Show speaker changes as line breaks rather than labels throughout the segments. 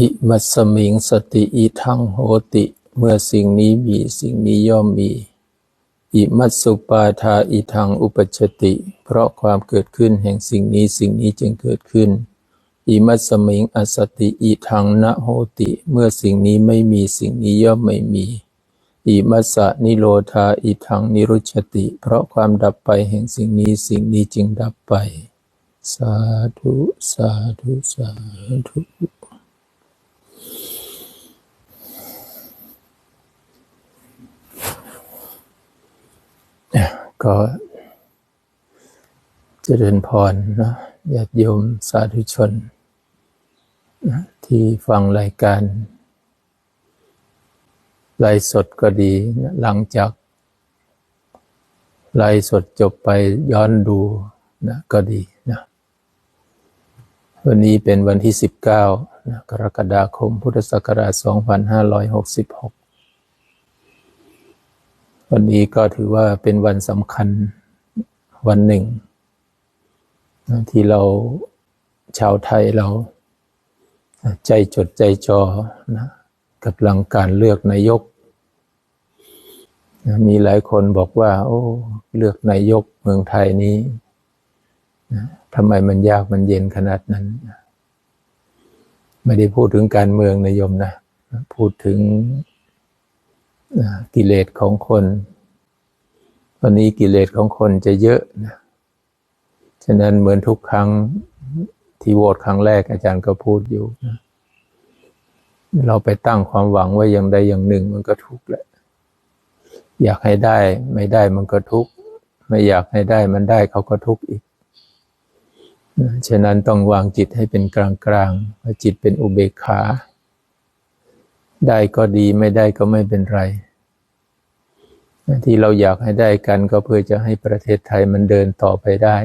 อิมัสสมิงสติอิทังโหติ เมื่อสิ่งนี้มีสิ่งนี้ย่อมมี อิมัสสุปาทาอิทังอุปชติ เพราะความเกิดขึ้นแห่งสิ่งนี้สิ่งนี้จึงเกิดขึ้น อิมัสสมิงอสติอิทังนะโหติ เมื่อสิ่งนี้ไม่มีสิ่งนี้ย่อมไม่มี อิมัสสะนิโรธาอิทังนิรุชติ เพราะความดับไปแห่งสิ่งนี้สิ่งนี้จึงดับไป สาธุ สาธุ สาธุ ก็เจริญพรนะญาติโยมสาธุชนนะที่ฟังรายการไลฟ์สดก็ดีนะหลังจากไลฟ์สดจบไปย้อนดูนะก็ดีนะวันนี้เป็นวันที่ 19นะกรกฎาคมพุทธศักราช 2566 วันนี้ก็ถือว่าเป็นวันสำคัญวันหนึ่ง ที่เราชาวไทยเราใจจดใจจอนะกับหลังการเลือกนายก มีหลายคนบอกว่า โอ้ เลือกนายกเมืองไทยนี้ทำไมมันยากมันเย็นขนาดนั้น ไม่ได้พูดถึงการเมืองนายมนะ พูดถึง กิเลสของคน วันนี้กิเลสของคนจะเยอะนะฉะนั้นเหมือนทุกครั้งที่โหวตครั้งแรกอาจารย์ก็พูดอยู่นะเราไปตั้งความหวังไว้อย่างใดอย่างหนึ่งมันก็ทุกข์แหละ อยากให้ได้ไม่ได้มันก็ทุกข์ไม่อยากให้ได้มันได้เขาก็ทุกข์อีกฉะนั้นต้องวางจิตให้เป็นกลางกลางจิตเป็นอุเบกขา ได้ก็ดีไม่ได้ก็ไม่เป็นไร ที่เราอยากให้ได้กันก็เพื่อจะให้ประเทศไทยมันเดินต่อไปได้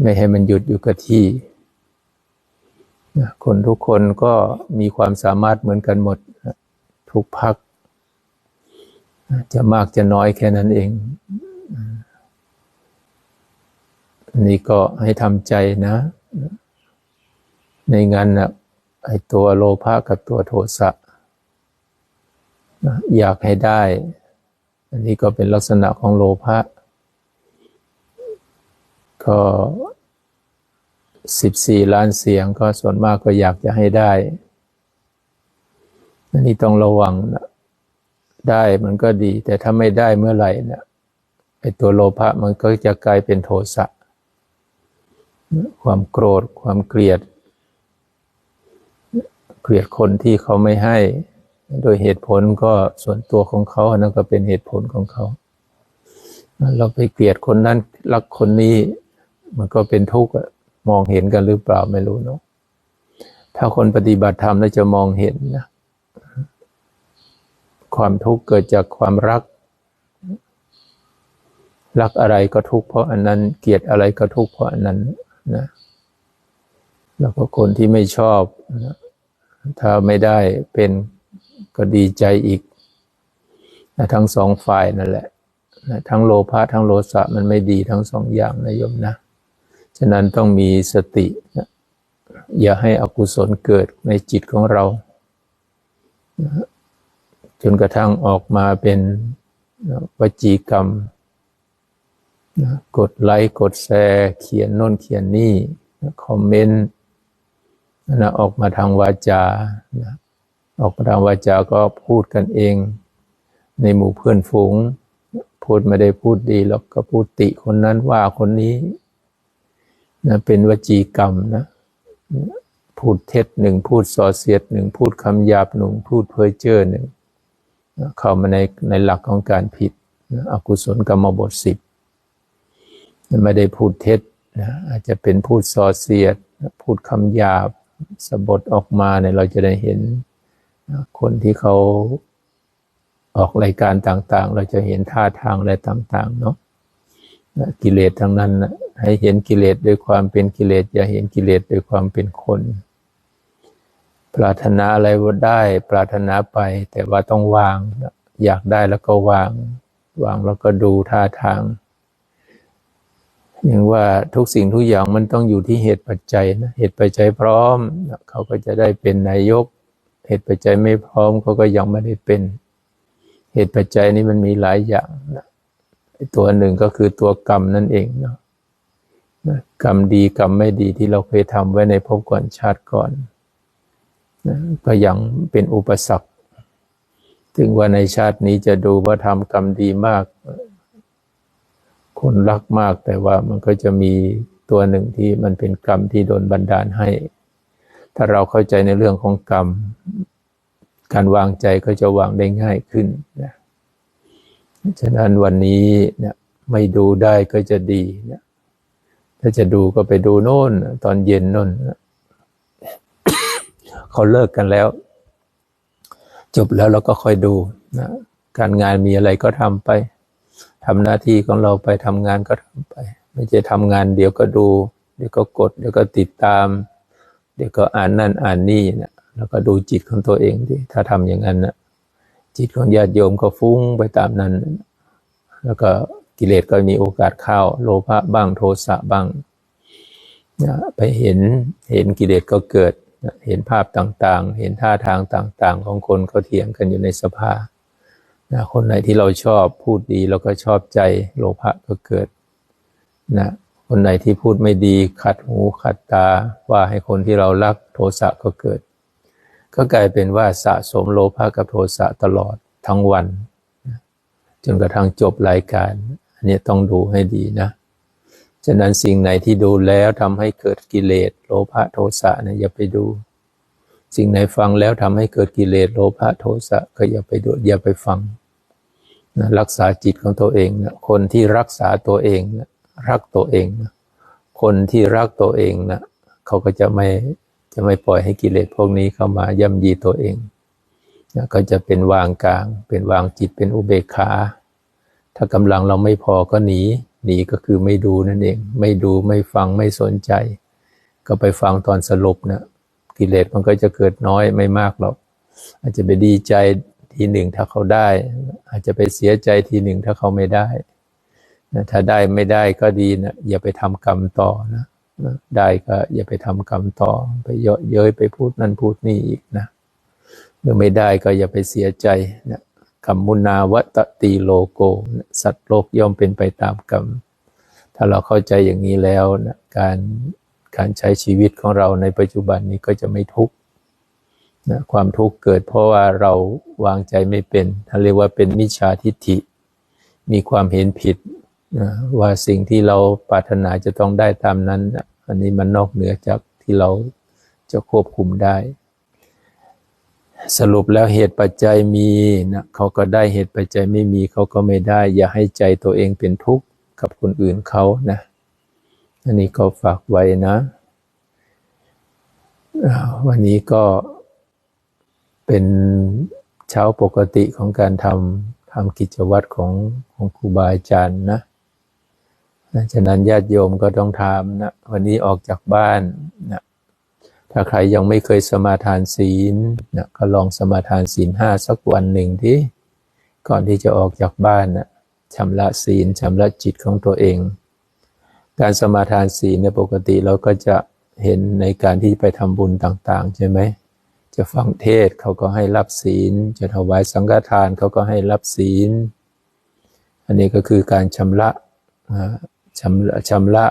ไม่ให้มันหยุดอยู่กับที่ คนทุกคนก็มีความสามารถเหมือนกันหมด ทุกพัก จะมากจะน้อยแค่นั้นเอง นี่ก็ให้ทำใจนะ ในงานนะ ไอตัวโลภะกับตัวโทสะอยากให้ได้ อันนี้ก็เป็นลักษณะของโลภะก็สิบสี่ล้านเสียงก็ส่วนมากก็อยากจะให้ได้ อันนี้ต้องระวังนะได้มันก็ดี แต่ถ้าไม่ได้เมื่อไหร่นี่ยไอตัวโลภะมันก็จะกลายเป็นโทสะ ความโกรธ ความเกลียด เกลียดคนที่เขาไม่ให้ โดยเหตุผลก็ส่วนตัวของเขาอันนั้นก็เป็นเหตุผลของเขา เราไปเกลียดคนนั้นรักคนนี้มันก็เป็นทุกข์มองเห็นกันหรือเปล่าไม่รู้เนาะถ้าคนปฏิบัติธรรมแล้วจะมองเห็นนะความทุกข์เกิดจากความรัก รักอะไรก็ทุกข์เพราะอันนั้น เกลียดอะไรก็ทุกข์เพราะอันนั้นนะแล้วก็คนที่ไม่ชอบนะ ถ้าไม่ได้เป็นก็ดีใจอีกนะทั้งสองฝ่ายนั่นแหละนะทั้งโลภะทั้งโลสะมันไม่ดีทั้งสองอย่างนะโยมนะ ฉะนั้นต้องมีสตินะอย่าให้อกุศลเกิดในจิตของเรานะจนกระทั่งออกมาเป็นวจีกรรมนะกดไลค์กดแชร์ เขียนโน่นเขียนนี่คอมเมนต์ นะออกมาทางวาจานะออกมาทางวาจาก็พูดกันเอง ในหมู่เพื่อนฝูง พูดไม่ได้พูดดีหรอกก็พูดติคนนั้นว่าคนนี้นะเป็นวจีกรรมนะพูดเท็จหนึ่งพูดส่อเสียดหนึ่งพูดคำหยาบหนึ่งพูดเพ้อเจ้อหนึ่งเข้ามาในในหลักของการผิดอกุศลกรรมบทสิบไม่ได้พูดเท็จนะอาจจะเป็นพูดส่อเสียด พูดคำหยาบ สบทออกมาเนี่ยเราจะได้เห็นคนที่เขาออกรายการต่าง ๆ เราจะเห็นท่าทางอะไรต่าง ๆ เนาะกิเลสทั้งนั้นนะให้เห็นกิเลสด้วยความเป็นกิเลสอย่าเห็นกิเลสด้วยความเป็นคน ปรารถนาอะไรได้ ปรารถนาไป แต่ว่าต้องวาง อยากได้แล้วก็วาง วางแล้วก็ดูท่าทาง อย่างว่าทุกสิ่งทุกอย่างมันต้องอยู่ที่เหตุปัจจัยนะเหตุปัจจัยพร้อม เขาก็จะได้เป็นนายก เหตุปัจจัยไม่พร้อมเขาก็ยังไม่ได้เป็น เหตุปัจจัยนี้มันมีหลายอย่างนะตัวหนึ่งก็คือตัวกรรมนั่นเองเนาะนะกรรมดีกรรมไม่ดีที่เราเคยทำไว้ในภพก่อนชาติก่อนนะก็ยังเป็นอุปสรรค ถึงว่าในชาตินี้จะดูว่าทำกรรมดีมาก คนรักมากแต่ว่ามันก็จะมีตัวหนึ่งที่มันเป็นกรรมที่โดนบันดาลให้ ถ้าเราเข้าใจในเรื่องของกรรม การวางใจก็จะวางได้ง่ายขึ้นนะฉะนั้นวันนี้เนี่ยไม่ดูได้ก็จะดีนะถ้าจะดูก็ไปดูโน่น ตอนเย็นโน่นเขาเลิกกันแล้ว จบแล้วเราก็ค่อยดูนะการงานมีอะไรก็ทำไป ทำหน้าที่ของเราไปทำงานก็ทำไป ไม่ใช่ทำงานเดี๋ยวก็ดู เดี๋ยวก็กด เดี๋ยวก็ติดตาม เดี๋ยวก็อ่านนั่นอ่านนี่นะแล้วก็ดูจิตของตัวเองดิถ้าทำอย่างนั้นนะจิตของญาติโยมก็ฟุ้งไปตามนั้น แล้วก็กิเลสก็มีโอกาสเข้าโลภะบ้างโทสะบ้างนะไปเห็นเห็นกิเลสก็เกิดนะเห็นภาพต่างๆ เห็นท่าทางต่างๆ ของคนเขาเถียงกันอยู่ในสภา นะคนไหนที่เราชอบพูดดีเราก็ชอบใจโลภะก็เกิดนะคนไหนที่พูดไม่ดีขัดหูขัดตาว่าให้คนที่เรารักโทสะก็เกิด ก็กลายเป็นว่าสะสมโลภะกับโทสะตลอดทั้งวันนะจนกระทั่งจบรายการ อันนี้ต้องดูให้ดีนะฉะนั้นสิ่งไหนที่ดูแล้วทำให้เกิดกิเลสโลภะโทสะเนี่ยอย่าไปดู สิ่งไหนฟังแล้วทำให้เกิดกิเลสโลภะโทสะก็อย่าไปดูอย่าไปฟังนะรักษาจิตของตัวเองนะคนที่รักษาตัวเองนะรักตัวเองนะคนที่รักตัวเองนะเขาก็จะไม่จะไม่ปล่อยให้กิเลสพวกนี้เข้ามาย่ำยีตัวเองนะก็จะเป็นวางกลาง เป็นวางจิตเป็นอุเบกขา ถ้ากำลังเราไม่พอก็หนีหนีก็คือไม่ดูนั่นเอง ไม่ดูไม่ฟังไม่สนใจ ก็ไปฟังตอนสรุปนะ กิเลสมันก็จะเกิดน้อยไม่มากหรอก อาจจะไปดีใจทีหนึ่งถ้าเขาได้ อาจจะไปเสียใจทีหนึ่งถ้าเขาไม่ได้ถ้าได้ไม่ได้ก็ดีนะอย่าไปทำกรรมต่อนะได้ก็อย่าไปทำกรรมต่อ ไปเยอะเย้ยไปพูดนั่นพูดนี่อีกนะเมื่อไม่ได้ก็อย่าไปเสียใจนะกรรมมุนาวัตติโลโกนะสัตว์โลกย่อมเป็นไปตามกรรม ถ้าเราเข้าใจอย่างนี้แล้วนะการ การใช้ชีวิตของเราในปัจจุบันนี้ก็จะไม่ทุกข์นะความทุกข์เกิดเพราะว่าเราวางใจไม่เป็นท่าเรียกว่าเป็นมิจฉาทิฏฐิ มีความเห็นผิดนะว่าสิ่งที่เราปรารถนาจะต้องได้ตามนั้น อันนี้มันนอกเหนือจากที่เราจะควบคุมได้ สรุปแล้วเหตุปัจจัยมีนะเขาก็ได้เหตุปัจจัยไม่มีเขาก็ไม่ได้ อย่าให้ใจตัวเองเป็นทุกข์กับคนอื่นเขานะ อันนี้ก็ฝากไว้นะ วันนี้ก็เป็นเช้าปกติของการทำทำกิจวัตรของของครูบาอาจารย์นะนะฉะนั้นญาติโยมก็ต้องทำนะวันนี้ออกจากบ้านนะถ้าใครยังไม่เคยสมาทานศีลนะก็ลองสมาทานศีลห้าสักวันหนึ่งที่ก่อนที่จะออกจากบ้านนะชำระศีลชำระจิตของตัวเอง การสมาทานศีลในยปกติเราก็จะเห็นในการที่ไปทำบุญต่าง ๆ ใช่ไหม จะฟังเทศเขาก็ให้รับศีล จะถวายสังฆทานเขาก็ให้รับศีล อันนี้ก็คือการชำระชำระชำระ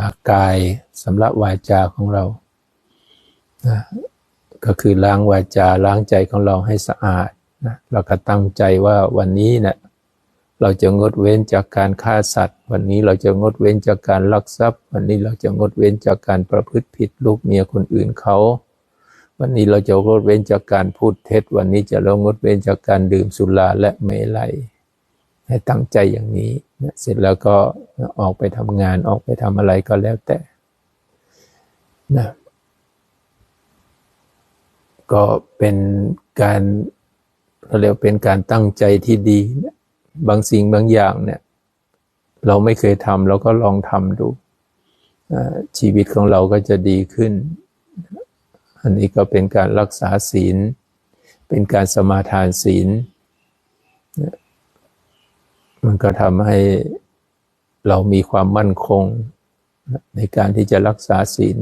อากายสำระวาจาของเรานะก็คือล้างวาจาล้างใจของเราให้สะอาดนะเราก็ตั้งใจว่าวันนี้เนะี่ย เราจะงดเว้นจากการฆ่าสัตว์ วันนี้เราจะงดเว้นจากการลักทรัพย์ วันนี้เราจะงดเว้นจากการประพฤติผิดลูกเมียคนอื่นเขา วันนี้เราจะงดเว้นจากการพูดเท็จ วันนี้จะเรางดเว้นจากการดื่มสุราและเมลัยให้ตั้งใจอย่างนี้นะเสร็จแล้วก็ออกไปทำงานออกไปทำอะไรก็แล้วแต่นะก็เป็นการเราเรียกเป็นการตั้งใจที่ดีนะ บางสิ่งบางอย่างเนี่ยเราไม่เคยทำเราก็ลองทำดู ชีวิตของเราก็จะดีขึ้น อันนี้ก็เป็นการรักษาศีล เป็นการสมาทานศีล มันก็ทำให้เรามีความมั่นคงในการที่จะรักษาศีล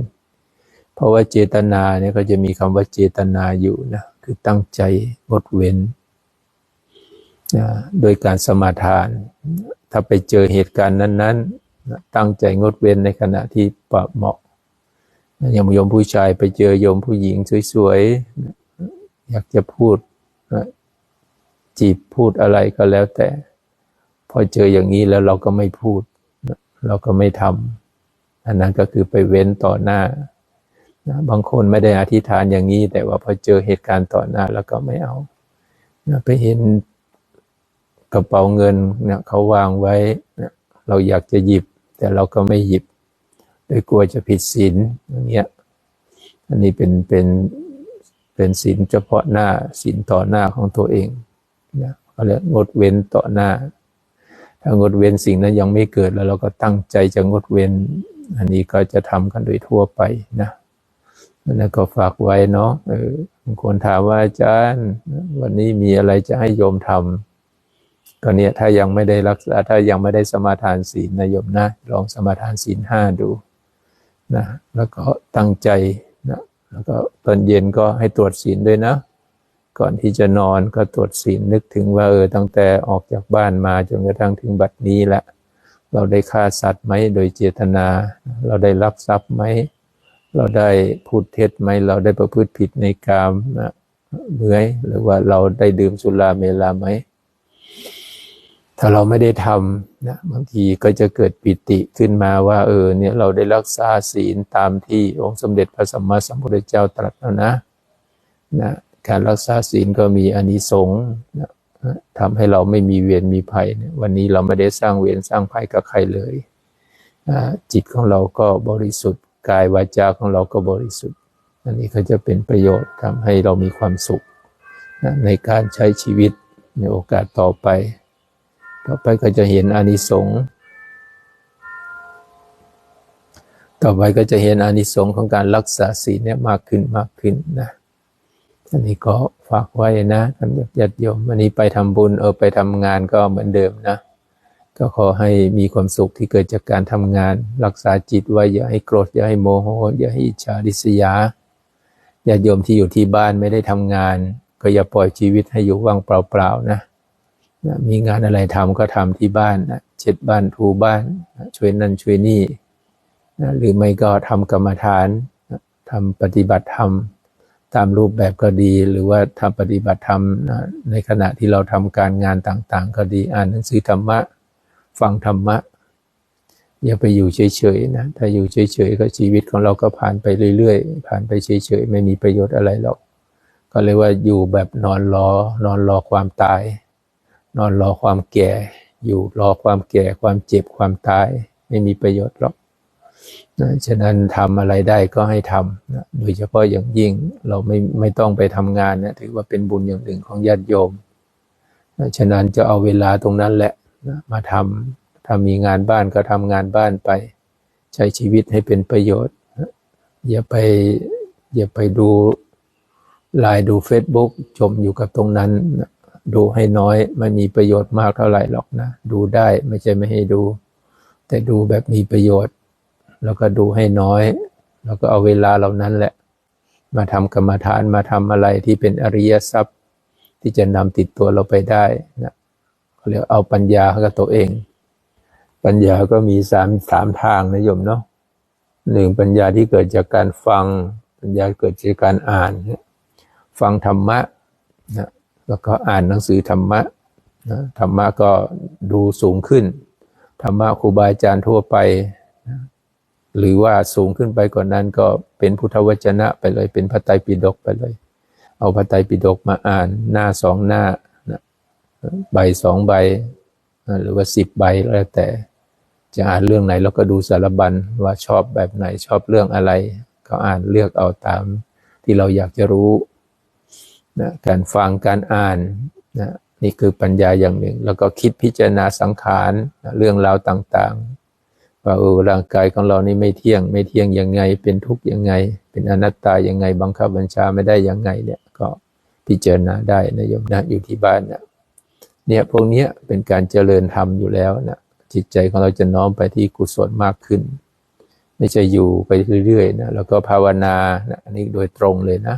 เพราะว่าเจตนาเนี่ยก็จะมีคำว่าเจตนาอยู่นะ คือตั้งใจงดเว้น โดยการสมาทาน ถ้าไปเจอเหตุการณ์นั้น ๆ ตั้งใจงดเว้นในขณะที่ปะเหมาะอย่างโยมผู้ชายไปเจอโยมผู้หญิงสวยๆ อยากจะพูดจีบพูดอะไรก็แล้วแต่ พอเจออย่างนี้แล้วเราก็ไม่พูด เราก็ไม่ทำอันนั้นก็คือไปเว้นต่อหน้า บางคนไม่ได้อธิษฐานอย่างนี้ แต่ว่าพอเจอเหตุการณ์ต่อหน้าแล้วก็ไม่เอา ไปเห็น กระเป๋าเงินเนี่ยเขาวางไว้นะเราอยากจะหยิบ แต่เราก็ไม่หยิบโดยกลัวจะผิดศีลอย่างเงี้ยอันนี้เป็นเป็นเป็นศีลเฉพาะหน้าศีลต่อหน้าของตัวเองนะเขาเรียกงดเว้นต่อหน้า ถ้างดเว้นสิ่งนั้นยังไม่เกิดแล้วเราก็ตั้งใจจะงดเว้น อันนี้ก็จะทำกันโดยทั่วไปนะนั่นก็ฝากไว้เนาะเออบางคนถามว่าอาจารย์ วันนี้มีอะไรจะให้โยมทำ ก็เนี่ยถ้ายังไม่ได้รักษาถ้ายังไม่ได้สมาทานศีลนะโยมนะ ลองสมาทานศีลห้าดูนะแล้วก็ตั้งใจนะแล้วก็ตอนเย็นก็ให้ตรวจศีลด้วยนะ ก่อนที่จะนอนก็ตรวจศีลนึกถึงว่าเออตั้งแต่ออกจากบ้านมาจนกระทั่งถึงบัดนี้แหละ เราได้ฆ่าสัตว์ไหมโดยเจตนา เราได้ลักทรัพย์ไหมเราได้พูดเท็จไหมเราได้ประพฤติผิดในกามนะเมื่อยหรือว่าเราได้ดื่มสุราเมลาไหม ถ้าเราไม่ได้ทำนะบางทีก็จะเกิดปิติขึ้นมาว่าเออเนี่ยเราได้รักษาศีลตามที่องค์สมเด็จพระสัมมาสัมพุทธเจ้าตรัสแล้วนะนะการรักษาศีลก็มีอานิสงส์นะทำให้เราไม่มีเวรมีภัยนี่ยวันนี้เราไม่ได้สร้างเวรสร้างภัยกับใครเลยจิตของเราก็บริสุทธิ์กายวาจาของเราก็บริสุทธิ์ อันนี้ก็จะเป็นประโยชน์ทำให้เรามีความสุขนะในการใช้ชีวิตในโอกาสต่อไป ต่อไปก็จะเห็นอานิสงส์ ต่อไปก็จะเห็นอานิสงส์ของการรักษาศีลเนี่ยมากขึ้นมากขึ้นนะ อันนี้ก็ฝากไว้นะท่านญาติโยมวันนี้ไปทำบุญเออไปทำงานก็เหมือนเดิมนะ ก็ขอให้มีความสุขที่เกิดจากการทำงาน รักษาจิตไว้อย่าให้โกรธอย่าให้โมโหอย่าให้อิจฉาริษยาญาติโยมที่อยู่ที่บ้านไม่ได้ทำงาน ก็อย่าปล่อยชีวิตให้อยู่ว่างเปล่าๆนะ นะมีงานอะไรทำก็ทำที่บ้านนะเช็ดบ้านถูบ้านนะช่วยนั่นช่วยนี่นะหรือไม่ก็ทำกรรมฐานนะทำปฏิบัติธรรมตามรูปแบบก็ดี หรือว่าทำปฏิบัติธรรมนะในขณะที่เราทำการงานต่างๆ ก็ดีอ่านหนังสือธรรมะ ฟังธรรมะ อย่าไปอยู่เฉยๆนะถ้าอยู่เฉยๆก็ชีวิตของเราก็ผ่านไปเรื่อยๆ ผ่านไปเฉยๆ ไม่มีประโยชน์อะไรหรอก ก็เลยว่าอยู่แบบนอนรอนอนรอความตาย นอนรอความแก่อยู่รอความแก่ความเจ็บความตาย ไม่มีประโยชน์หรอกนะฉะนั้นทำอะไรได้ก็ให้ทำนะโดยเฉพาะอย่างยิ่งเราไม่ไม่ต้องไปทำงานนะถือว่าเป็นบุญอย่างหนึ่งของญาติโยมนะฉะนั้นจะเอาเวลาตรงนั้นแหละนะมาทำถ้ามีงานบ้านก็ทำงานบ้านไป ใช้ชีวิตให้เป็นประโยชน์นะอย่าไปอย่าไปดูไลน์ดู Facebook จมอยู่กับตรงนั้นนะ ดูให้น้อยไม่มีประโยชน์มากเท่าไหร่หรอกนะ ดูได้ไม่ใช่ไม่ให้ดู แต่ดูแบบมีประโยชน์ แล้วก็ดูให้น้อย แล้วก็เอาเวลาเหล่านั้นแหละ มาทำกรรมฐานมาทำอะไรที่เป็นอริยทรัพย์ ที่จะนำติดตัวเราไปได้นะเขาเรียกเอาปัญญาเข้ากับตัวเอง ปัญญาก็มีสามสามทางนะโยมเนาะหนึ่งปัญญาที่เกิดจากการฟัง ปัญญาเกิดจากการอ่าน ฟังธรรมะนะ แล้วก็อ่านหนังสือธรรมะนะธรรมะก็ดูสูงขึ้น ธรรมะครูบาอาจารย์ทั่วไปนะหรือว่าสูงขึ้นไปกว่านนั้นก็เป็นพุทธวจนะไปเลย เป็นพระไตรปิฎกไปเลย เอาพระไตรปิฎกมาอ่านหน้าสองหน้านะใบสองใบนะหรือว่าสิบใบแล้วแต่ จะอ่านเรื่องไหนเราก็ดูสารบัญว่าชอบแบบไหนชอบเรื่องอะไร ก็อ่านเลือกเอาตามที่เราอยากจะรู้ นะการฟังการอ่านนะนี่คือปัญญาอย่างหนึ่ง แล้วก็คิดพิจารณาสังขารนะเรื่องราวต่างๆว่าเออร่างกายของเรานี่ไม่เที่ยง ไม่เที่ยงยังไง เป็นทุกข์ยังไง เป็นอนัตตายังไง บังคับบัญชาไม่ได้ยังไงเนี่ยก็พิจารณาได้นะโยมนะอยู่ที่บ้านเนี่ยเนี่ยพวกเนี้ยเป็นการเจริญธรรมอยู่แล้วนะจิตใจของเราจะน้อมไปที่กุศลมากขึ้น ไม่ใช่อยู่ไปเรื่อยๆนะแล้วก็ภาวนานะอันนี้โดยตรงเลยนะ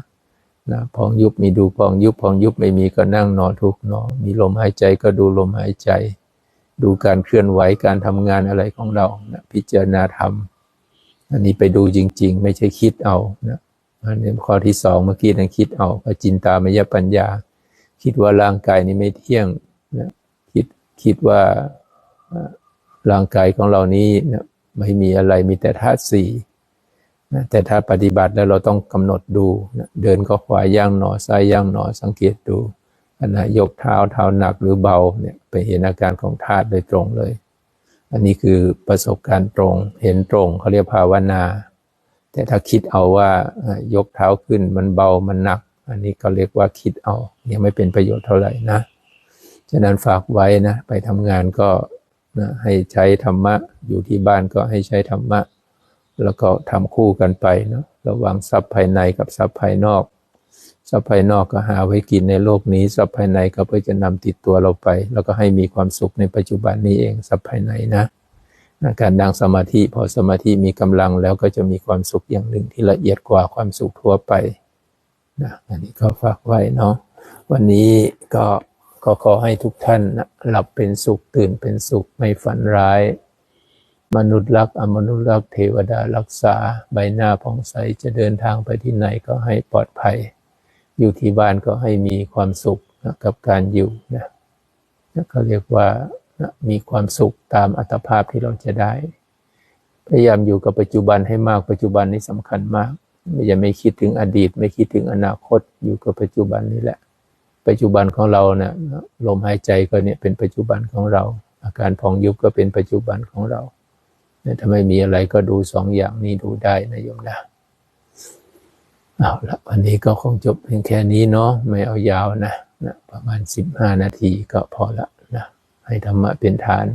นะพองยุบมีดูพองยุบพองยุบไม่มีก็นั่งนอนทุกนอนมีลมหายใจก็ดูลมหายใจ ดูการเคลื่อนไหวการทำงานอะไรของเรานะพิจารณาธรรม อันนี้ไปดูจริง ๆ ไม่ใช่คิดเอานะอันนี้ข้อที่สองเมื่อกี้นั้นคิดเอาก็จินตามยปัญญา คิดว่าร่างกายนี้ไม่เที่ยงนะคิดคิดว่าร่างกายของเรานี้นะไม่มีอะไรมีแต่ธาตุสี่ นะแต่ถ้าปฏิบัติแล้วเราต้องกำหนดดูนะเดินก็ขวาย่างหนอซ้ายย่างหนอสังเกตดูขณะยกเท้าเท้าหนักหรือเบาเนี่ยไปเห็นอาการของธาตุโดยตรงเลย อันนี้คือประสบการณ์ตรงเห็นตรงเขาเรียกภาวนา แต่ถ้าคิดเอาว่ายกเท้าขึ้นมันเบามันหนัก อันนี้ก็เรียกว่าคิดเอายังไม่เป็นประโยชน์เท่าไหร่นะฉะนั้นฝากไว้นะไปทำงานก็นะให้ใช้ธรรมะอยู่ที่บ้านก็ให้ใช้ธรรมะ แล้วก็ทำคู่กันไปเนาะระหว่างทรัพย์ภายในกับทรัพย์ภายนอก ทรัพย์ภายนอกก็หาไว้กินในโลกนี้ ทรัพย์ภายในก็เพื่อจะนำติดตัวเราไป แล้วก็ให้มีความสุขในปัจจุบันนี้เองทรัพย์ภายในนะนการดังสมาธิพอสมาธิมีกำลังแล้วก็จะมีความสุขอย่างหนึ่งที่ละเอียดกว่าความสุขทั่วไปนะอันนี้ก็ฝากไว้เนาะวันนี้ก็ก็ขอให้ทุกท่านนะหลับเป็นสุขตื่นเป็นสุขไม่ฝันร้าย มนุษย์รักอมนุษย์รักเทวดารักษาใบหน้าผ่องใสจะเดินทางไปที่ไหนก็ให้ปลอดภัย อยู่ที่บ้านก็ให้มีความสุขนะกับการอยู่นะนะก็เรียกว่านะมีความสุขตามอัตภาพที่เราจะได้ พยายามอยู่กับปัจจุบันให้มากปัจจุบันนี้สำคัญมากไม่อย่าไม่คิดถึงอดีต ไม่คิดถึงอนาคตอยู่กับปัจจุบันนี่แหละ ปัจจุบันของเราเนี่ยลมหายใจก็เนี่ยเป็นปัจจุบันของเรา อาการพองยุบก็เป็นปัจจุบันของเรา ถ้าไม่มีอะไรก็ดูสองอย่างนี้ดูได้นะโยมนะเอาละวันนี้ก็คงจบเพียงแค่นี้เนาะไม่เอายาวนะนะ ประมาณสิบห้านาทีก็พอละนะ ให้ธรรมะเป็นฐาน